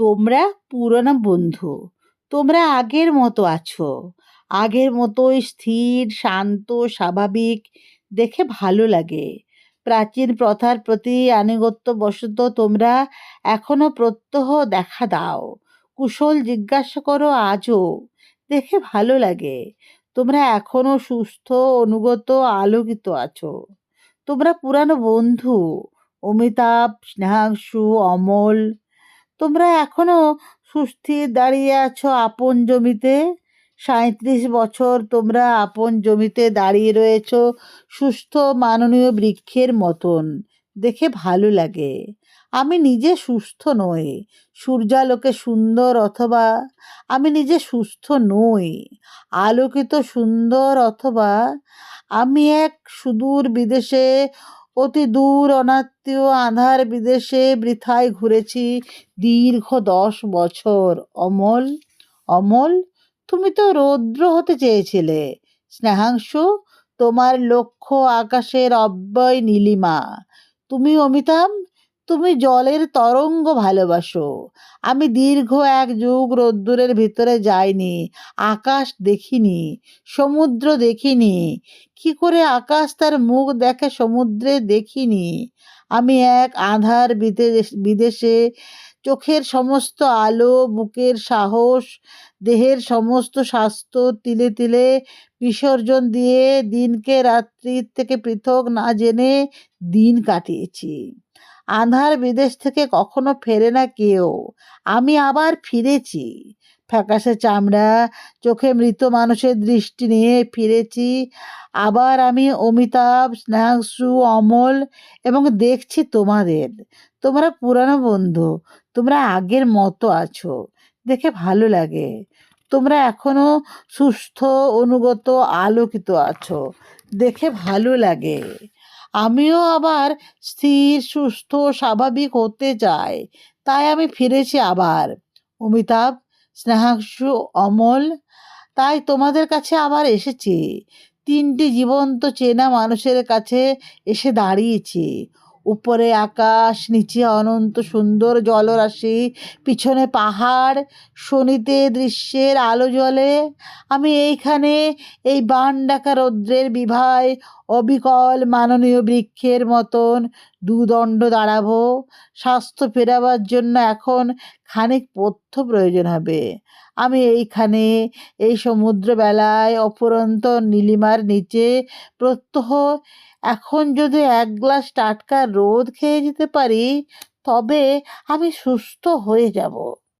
তোমরা পুরনো বন্ধু, তোমরা আগের মতো আছো। আগের মতোই স্থির, শান্ত, স্বাভাবিক, দেখে ভালো লাগে। প্রাচীন প্রথার প্রতি আনুগত্যবশত তোমরা এখনও প্রত্যহ দেখা দাও। কুশল জিজ্ঞাসা করো আজও, দেখে ভালো লাগে। তোমরা এখনও সুস্থ, অনুগত, আলোকিত আছো। তোমরা পুরানো বন্ধু, অমিতাভ, স্নেহাংশু, অমল তোমরা এখনও সুস্থির দাঁড়িয়ে আছো আপন জমিতে? সাঁত্রিশ বছর তোমরা আপন জমিতে দাঁড়িয়ে রয়েছো সুস্থ মাননীয় বৃক্ষের মতন। দেখে ভালো লাগে। আমি নিজে সুস্থ নই। সূর্যালোকে সুন্দর অথবা আমি নিজে সুস্থ নই। আলোকিত সুন্দর অথবা আমি এক সুদূর বিদেশে অতি দূর অনাত্মীয় আধার বিদেশে বৃথায় ঘুরেছি দীর্ঘ দশ বছর। অমল অমল, তুমি তো রৌদ্র হতে চেয়েছিলে। স্নেহাংশু, তোমার লক্ষ্য আকাশের অব্যয় নীলিমা। তুমি অমিতাভ তুমি জলের তরঙ্গ ভালোবাসো। আমি দীর্ঘ এক যুগ রোদ্দুরের ভিতরে যাইনি, আকাশ দেখিনি, সমুদ্র দেখিনি, কি করে আকাশ তার মুখ দেখে সমুদ্রে দেখিনি। আমি এক আধার বিদেশ- চোখের সমস্ত আলো, বুকের সাহস, দেহের সমস্ত স্বাস্থ্য তিলে তিলে বিসর্জন দিয়ে দিনকে রাত্রির থেকে পৃথক না জেনে দিন কাটিয়েছি। আধার বিদেশ থেকে কখনো ফেরে না কেউ। আমি আবার ফিরেছি। ফ্যাকাশে চামড়া, চোখে মৃত মানুষের দৃষ্টি নিয়ে ফিরেছি। আবার আমি অমিতাভ, স্নেহাংশু, অমল এবং দেখছি তোমাদের। তোমরা পুরানো বন্ধু, তোমরা আগের মতো আছো। দেখে ভালো লাগে। তোমরা এখনও সুস্থ, অনুগত, আলোকিত আছো। দেখে ভালো লাগে। আমিও আবার স্থির, সুস্থ, স্বাভাবিক হতে চাই। তাই আমি ফিরেছি আবার। অমিতাভ, স্নেহাংশু, অমল, তাই তোমাদের কাছে আবার এসেছি। তিনটি জীবন্ত চেনা মানুষের কাছে এসে দাঁড়িয়েছি। উপরে আকাশ, নিচে অনন্ত সুন্দর জলরাশি, পিছনে পাহাড়, শনিতে দৃশ্যের আলো জলে আমি এইখানে এই বান ডাকা রৌদ্রের বিভায় অবিকল মাননীয় বৃক্ষের মতন দুদণ্ড দাঁড়াবো। স্বাস্থ্য ফেরাবার জন্য এখন খানিক পথ্য প্রয়োজন হবে। আমি এইখানে এই সমুদ্রবেলায় অপরন্ত নীলিমার নিচে প্রত্যহ এখন যদি এক গ্লাস টাটকা রোদ খেয়ে যেতে পারি, তবে আমি সুস্থ হয়ে যাব।